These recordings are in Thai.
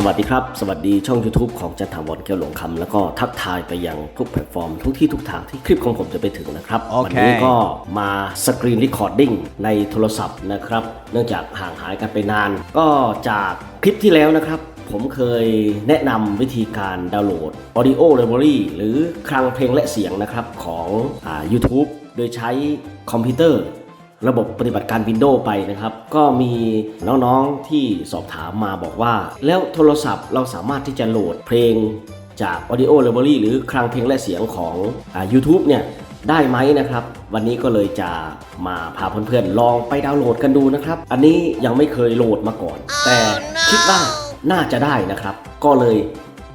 สวัสดีครับ สวัสดีช่อง YouTube ของจันทาวรแก้วหลวงคำแล้วก็ทักทายไปยังทุกแพลตฟอร์ม ทุกที่ทุกทางที่คลิปของผมจะไปถึงนะครับโอเควันี้ก็มาสกรีน r ี c อร์ดดิ้งในโทรศัพท์นะครับ เนื่องจากห่างหายกันไปนาน ก็จากคลิปที่แล้วนะครับ ผมเคยแนะนำวิธีการดาวน์โหลด Audio Library หรือคลังเพลงและเสียงนะครับของอา YouTube โดยใช้คอมพิวเตอร์ ระบบปฏิบัติการ Windows ไปนะครับ ก็มีน้องๆที่สอบถามมาบอกว่า แล้วโทรศัพท์เราสามารถที่จะโหลดเพลงจาก Audio Library หรือคลังเพลงและเสียงของอา YouTube เนี่ยได้ไหมนะครับ วันนี้ก็เลยจะมาพาเพื่อนๆลองไปดาวน์โหลดกันดูนะครับ อันนี้ยังไม่เคยโหลดมาก่อน แต่คิดว่าน่าจะได้นะครับ ก็เลย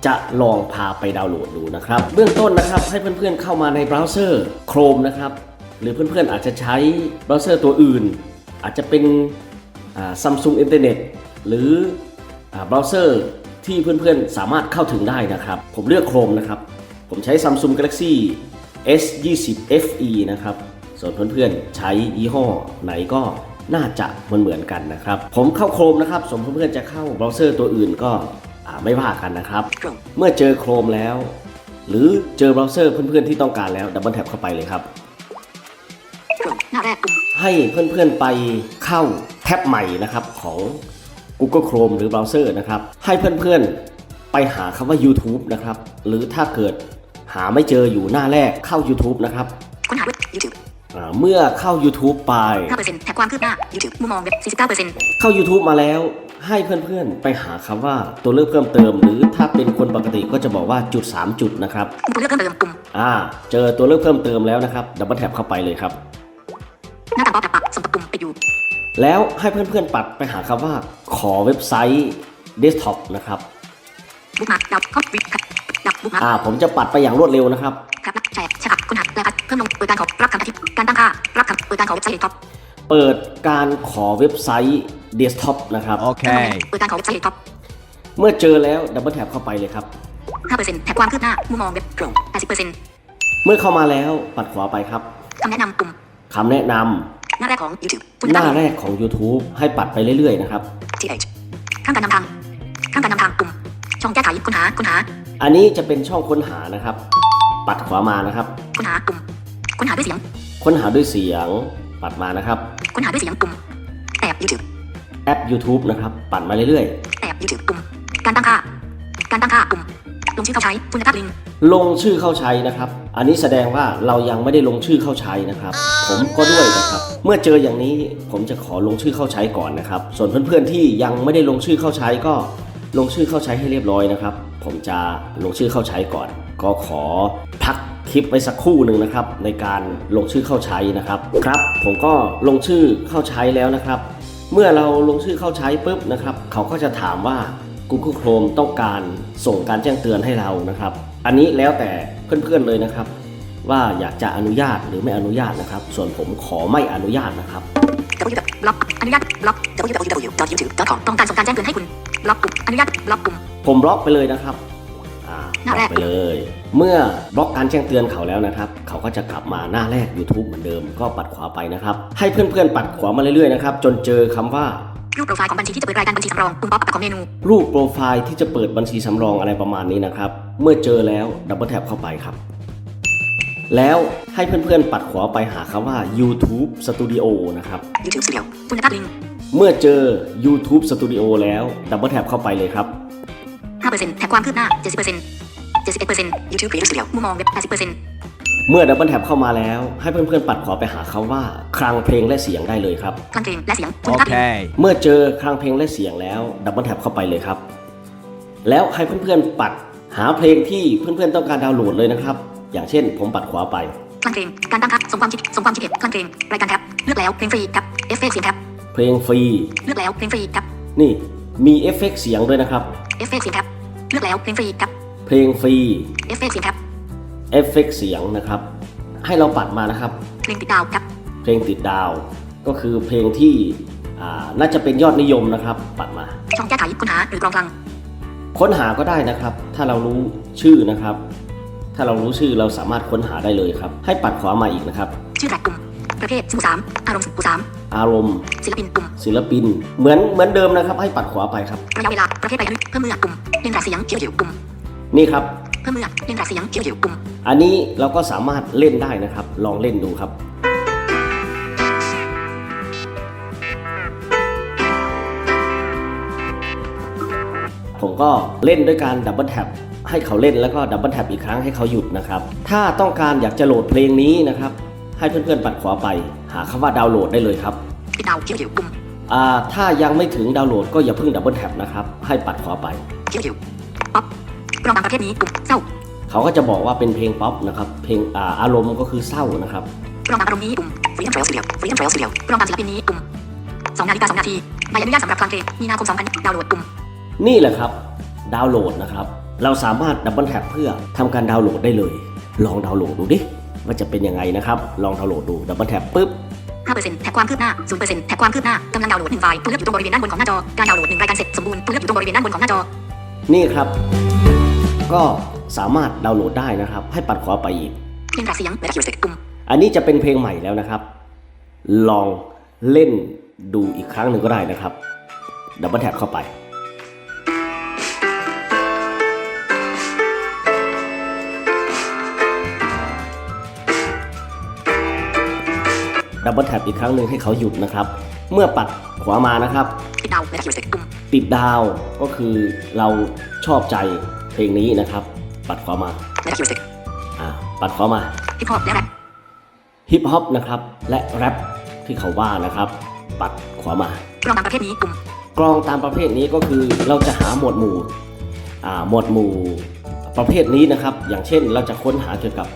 จะลองพาไปดาวน์โหลดดูนะครับ เบื้องต้นนะครับให้เพื่อนๆเข้ามาในเบราว์เซอร์ Chrome นะครับ หรือเพื่อนๆอาจจะใช้เบราว์เซอร์ตัวอื่น อาจจะเป็นซัมซุงอินเทอร์เน็ตหรือเบราว์เซอร์ที่เพื่อนๆสามารถเข้าถึงได้นะครับ ผมเลือก Chrome นะครับ ผมใช้ Samsung Galaxy S20 FE นะครับ ส่วนเพื่อนๆใช้ยี่ห้อไหนก็น่าจะเหมือนเหมือนกันนะครับ ผมเข้าโครมนะครับ สมเพื่อนๆจะเข้าเบราว์เซอร์ตัวอื่นก็ไม่ว่ากันนะครับ เมื่อเจอโครมแล้ว หรือเจอเบราว์เซอร์เพื่อนๆที่ต้องการแล้วดับเบิลแท็บเข้าไปเลยครับ ให้เพื่อนๆไปเข้าแท็บใหม่นะครับของ Google Chrome หรือเบราว์เซอร์นะครับ ให้เพื่อนๆไปหาคำว่า YouTube นะครับ หรือถ้าเกิดหาไม่เจออยู่หน้าแรกเข้า YouTube นะครับค้นหาเว็บ YouTube อ่าเมื่อเข้า YouTube ไป5%แถบความคืบหน้า YouTube มุมมองเว็บ49%เข้า YouTube มาแล้วให้เพื่อนๆ ไปหาคำว่าตัวเลือกเพิ่มเติม หรือถ้าเป็นคนปกติก็จะบอกว่าจุด 3 จุดนะครับตัวเลือกเพิ่มเติมปุ่มอ่า เจอตัวเลือกเพิ่มเติมแล้วนะครับดับเบิลแท็บเข้าไปเลยครับ หน้าต่างป๊อปแอปปะส่งต่อปุ่มไปอยู่ แล้วให้เพื่อนๆปัดไปหาคำว่าขอเว็บไซต์เดสก์ท็อปนะครับบุ๊กมาร์กดาวคอปวิดครับดับบุ๊กมาร์กอ่าผมจะปัดไปอย่างรวดเร็วนะครับครับแชร์แชร์ค้นหาและเพิ่มลงเปิดการขอรับคำอธิบการตั้งค่ารับคำเปิดการขอเว็บไซต์ท็อปเปิดการขอเว็บไซต์เดสก์ท็อปนะครับ Okay. เปิดการขอเว็บไซต์ท็อปเมื่อเจอแล้วดับเบิลแท็บเข้าไปเลยครับ5%แถบความคืบหน้ามุมมองเว็บ80%เมื่อเข้ามาแล้วปัดขวาไปครับคำแนะนำปุ่ม คำแนะนำหน้าแรกของ YouTube หน้าแรกของ YouTube ให้ปัดไปเรื่อยๆนะครับ TH ข้างการนำทางข้างการนำทางปุ่มช่องแก้ไขค้นหาค้นหา อันนี้จะเป็นช่องค้นหานะครับ ปัดขวามานะครับ ค้นหาปุ่มค้นหาด้วยเสียง ค้นหาด้วยเสียง ปัดมานะครับ ค้นหาด้วยเสียงปุ่มแอบ YouTube แอป YouTube นะครับ ปัดมาเรื่อยแอบ YouTube ปุ่มการตั้งค่า การตั้งค่าปุ่ม ลงชื่อเข้าใช้คุณภาพลิงลงชื่อเข้าใช้นะครับ อันนี้แสดงว่าเรายังไม่ได้ลงชื่อเข้าใช้นะครับ ผมก็ด้วยนะครับ เมื่อเจออย่างนี้ผมจะขอลงชื่อเข้าใช้ก่อนนะครับ ส่วนเพื่อนๆที่ยังไม่ได้ลงชื่อเข้าใช้ก็ลงชื่อเข้าใช้ให้เรียบร้อยนะครับ ผมจะลงชื่อเข้าใช้ก่อน ก็ขอพักคลิปไว้สักครู่หนึ่งนะครับ ในการลงชื่อเข้าใช้นะครับ ครับ ผมก็ลงชื่อเข้าใช้แล้วนะครับ เมื่อเราลงชื่อเข้าใช้ปุ๊บนะครับ เขาก็จะถามว่า Google Chrome ต้องการส่งการแจ้งเตือนให้เรานะครับ อันนี้แล้วแต่เพื่อนๆเลยนะครับ ว่าอยากจะอนุญาตหรือไม่อนุญาตนะครับ ส่วนผมขอไม่อนุญาตนะครับ w ล็อกอนุญาตล็อก www.youtube.com ต้องการส่งการแจ้งเตือนให้คุณล็อกปุ่มอนุญาตล็อกปุ่ม ผมบล็อกไปเลยนะครับอ่าหน้าบแรล็อก กไปเลย เมื่อบล็อกการแจ้งเตือนเขาแล้วนะครับ เขาก็จะกลับมาหน้าแรก YouTube เหมือนเดิมก็ปัดขวาไปนะครับ ให้เพื่อนๆปัดขวามาเรื่อยๆนะครับ จนเจอคำว่า รูปโปรไฟล์ของบัญชีที่จะเปิดรายการบัญชีสำรองปุ่มป๊อปอัพของเมนู รูปโปรไฟล์ที่จะเปิดบัญชีสำรองอะไรประมาณนี้นะครับ เมื่อเจอแล้วดับเบิลแท็บเข้าไปครับ แล้วให้เพื่อนๆปัดขวาไปหาคำว่า YouTube Studio นะครับ YouTube Studio คุณภาพลิงก์เมื่อเจอ YouTube Studio แล้วดับเบิลแท็บเข้าไปเลยครับ5%แถบความคืบหน้า 70% 71% YouTube Creator Studio มุมมองเว็บ80% เมื่อดับเบิลแท็บเข้ามาแล้ว ให้เพื่อนๆ ปัดขวาไปหาคำว่าคลังเพลงและเสียงได้เลยครับคลังเพลงและเสียงคุณภาพลิงก์ Okay. เมื่อเจอคลังเพลงและเสียงแล้วดับเบิลแท็บเข้าไปเลยครับ แล้วให้เพื่อนๆ ปัดหาเพลงที่เพื่อนๆ ต้องการดาวน์โหลดเลยนะครับ อย่างเช่น ผมปัดขวาไปคลังเพลงการตั้งค่าส่งความคิดส่งความคิดเห็นคลังเพลงรายการแท็บเลือกแล้วเพลงฟรีกับเอฟเฟกต์เสียงแท็บเพลงฟรีเลือกแล้วเพลงฟรีกับนี่มีเอฟเฟกต์เสียงด้วยนะครับเอฟเฟกต์เสียงแท็บเลือกแล้วเพลงฟรีกับเพลงฟรีเอฟเฟกต์เสียงแท็บ เอฟเฟกต์เสียงนะครับ ให้เราปัดมานะครับ เพลงติดดาวกับ เพลงติดดาว ก็คือเพลงที่อ่าน่าจะเป็นยอดนิยมนะครับ ปัดมา ช่องแก้ไขค้นหาหรือกรองกลางค้นหาก็ได้นะครับ ถ้าเรารู้ชื่อนะครับ ถ้าเรารู้ชื่อเราสามารถค้นหาได้เลยครับ ให้ปัดขวามาอีกนะครับ ชื่อแทร็กปุ่มประเภทสมุดสามอารมณ์หมู่สามอารมณ์ ศิลปินกลุ่มศิลปิน เหมือนเหมือนเดิมนะครับ ให้ปัดขวาไปครับระยะเวลาประเภทไปลึกเพิ่มเมื่อกลุ่มเรียนรายเสียงเขียวเขียวกลุ่มนี่ครับ เพิ่มเมื่อเรียนรายเสียงเขียวเขียวกลุ่มอันนี้เราก็สามารถเล่นได้นะครับ ลองเล่นดูครับผมก็เล่นด้วยการดับเบิลแท็บให้เขาเล่นแล้วก็ดับเบิลแท็บอีกครั้งให้เขาหยุดนะครับ ถ้าต้องการอยากจะโหลดเพลงนี้นะครับ ให้เพื่อนๆปัดขวาไป หาคำว่าดาวน์โหลดได้เลยครับปิดดาวเขียวเขียวกลุ่มอ่าถ้ายังไม่ถึงดาวน์โหลดก็อย่าเพิ่งดับเบิลแท็บนะครับ ให้ปัดขวาไป เขียวเขียวป๊อปร้องตามประเภทนี้กลุ่มเศร้า เขาก็จะบอกว่าเป็นเพลงป๊อปนะครับ เพลงอ่าอารมณ์ก็คือเศร้านะครับร้องตามอารมณ์นี้กลุ่มฟรีดอมเทรลสตูดิโอฟรีดอมเทรลสตูดิโอร้องตามศิลปินนี้กลุ่มสองนาฬิกาสองนาทีใบอนุญาตสำหรับฟังเพลงมีนาคม2000ดาวน์โหลดกลุ่ม นี่แหละครับ ดาวน์โหลดนะครับ เราสามารถดับเบิลแท็บเพื่อทำการดาวน์โหลดได้เลย ลองดาวน์โหลดดูดิว่าจะเป็นยังไงนะครับ ลองดาวน์โหลดดูดับเบิลแท็บปุ๊บ5%แท็กความคืบหน้า 0%แท็กความคืบหน้ากำลังดาวน์โหลด1ไฟล์ตัวเลือกอยู่ตรงบริเวณด้านบนของหน้าจอ การดาวน์โหลด1รายการเสร็จสมบูรณ์ตัวเลือกอยู่ตรงบริเวณด้านบนของหน้าจอ นี่ครับ ก็สามารถดาวน์โหลดได้นะครับ ให้ปัดขวาไปอีกเรียนรายเสียงและคิวเซ็กกลุ่มอันนี้จะเป็นเพลงใหม่แล้วนะครับ ลองเล่นดูอีกครั้งหนึ่งก็ได้นะครับ ดับเบิลแท็บเข้าไปดับเบิลแท็บอีกครั้งหนึ่งให้เขาหยุดนะครับ เมื่อปัดขวามานะครับปิดดาวและคิวเซ็กกลุ่มติดดาวก็คือเราชอบใจ เพลงนี้นะครับ ปัดขวามาและคิวเซ็กอ่าปัดขวามาฮิปฮอปและแรปฮิปฮอปนะครับ และแรปที่เขาว่านะครับ ปัดขวามาร้องตามประเภทนี้กลุ่มกรองตามประเภทนี้ก็คือเราจะหาหมวดหมู่อ่าหมวดหมู่ประเภทนี้นะครับ อย่างเช่นเราจะค้นหาเกี่ยวกับ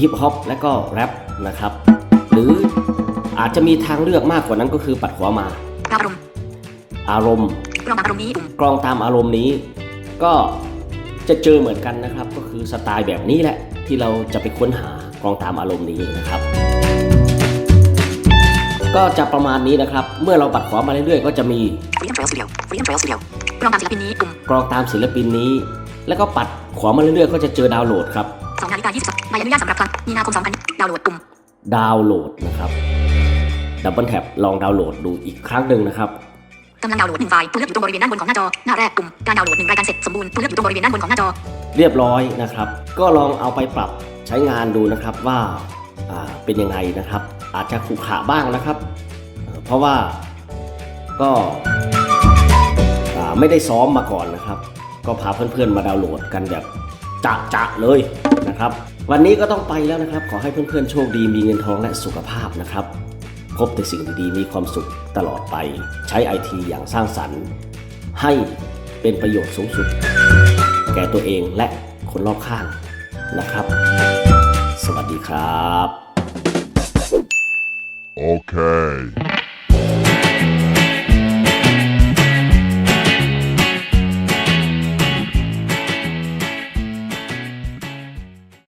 ฮิปฮอปและก็แรปนะครับ หรืออาจจะมีทางเลือกมากกว่านั้นก็คือปัดขวามาตามอารมณ์อารมณ์ร้องตามอารมณ์นี้กลุ่มกรองตามอารมณ์นี้ ก็จะเจอเหมือนกันนะครับ ก็คือสไตล์แบบนี้แหละ ที่เราจะไปค้นหากรองตามอารมณ์นี้นะครับ ก็จะประมาณนี้นะครับ เมื่อเราปัดขวามาเรื่อยๆ ก็จะมีฟรีดอมเทรลสตูดิโอฟรีดอมเทรลสตูดิโอร้องตามศิลปินนี้กลุ่มกรองตามศิลปินนี้ แล้วก็ปัดขวามาเรื่อยๆ ก็จะเจอดาวน์โหลดครับ2นาฬิกา22ใบอนุญาตสำหรับฟังมีนาคม2000ดาวน์โหลดกลุ่มดาวน์โหลดนะครับดับเบิลแท็บลองดาวน์โหลดดูอีกครั้งหนึ่งนะครับ กำลังดาวน์โหลด1ไฟล์ตัวเลือกอยู่ตรงบริเวณด้านบนของหน้าจอ หน้าแรกกลุ่มการดาวน์โหลด1รายการเสร็จสมบูรณ์ตัวเลือกอยู่ตรงบริเวณด้านบนของหน้าจอ เรียบร้อยนะครับ ก็ลองเอาไปปรับใช้งานดูนะครับว่าเป็นยังไงนะครับ อาจจะขรุขระบ้างนะครับ เพราะว่าก็ไม่ได้ซ้อมมาก่อนนะครับ ก็พาเพื่อนๆมาดาวน์โหลดกันแบบจะจะเลยนะครับ วันนี้ก็ต้องไปแล้วนะครับ ขอให้เพื่อนๆโชคดีมีเงินทองและสุขภาพนะครับ พบแต่สิ่งดีๆ มีความสุขตลอดไป ใช้ไอทีอย่างสร้างสรรค์ ให้เป็นประโยชน์สูงสุด แก่ตัวเองและคนรอบข้างนะครับ สวัสดีครับ Okay.